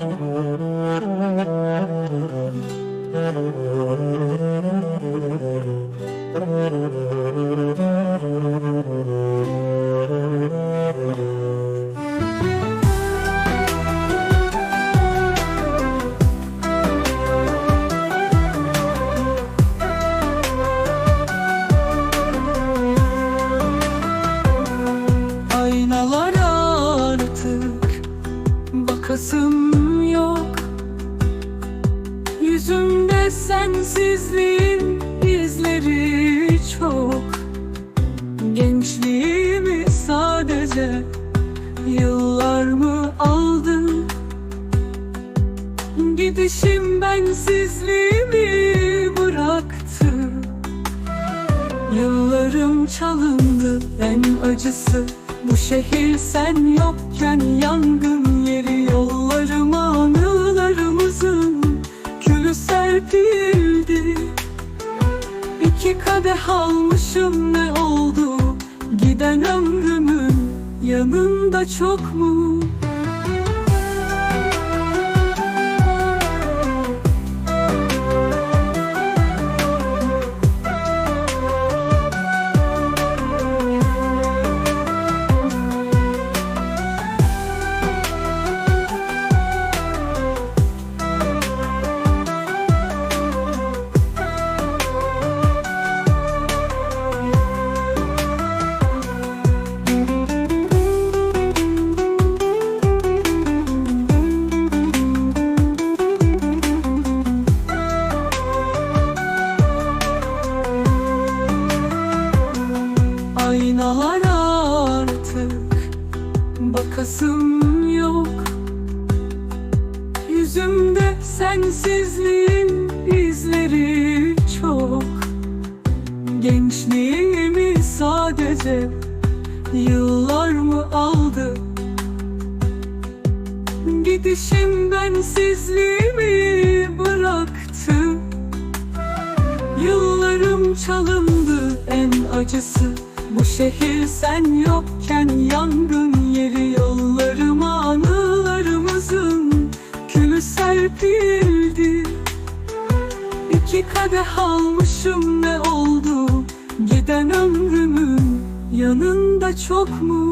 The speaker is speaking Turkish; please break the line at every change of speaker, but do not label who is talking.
Mm-hmm. Yüzümde sensizliğin izleri çok. Gençliğimi sadece yıllar mı aldı Gidişim bensizliğimi bıraktı. Yıllarım çalındı en acısı Bu şehir. Sen yokken yangın yeri Yollarıma anılarımızın almışım ne oldu Giden ömrümün yanında çok mu? Bakasım yok. Yüzümde sensizliğin izleri çok. Gençliğimi sadece yıllar mı aldı? Gidişim bensizliğimi bıraktı. Yıllarım çalındı en acısı. Bu şehir sen yokken serpildi İki kadeh almışım ne oldu Giden ömrümün yanında çok mu?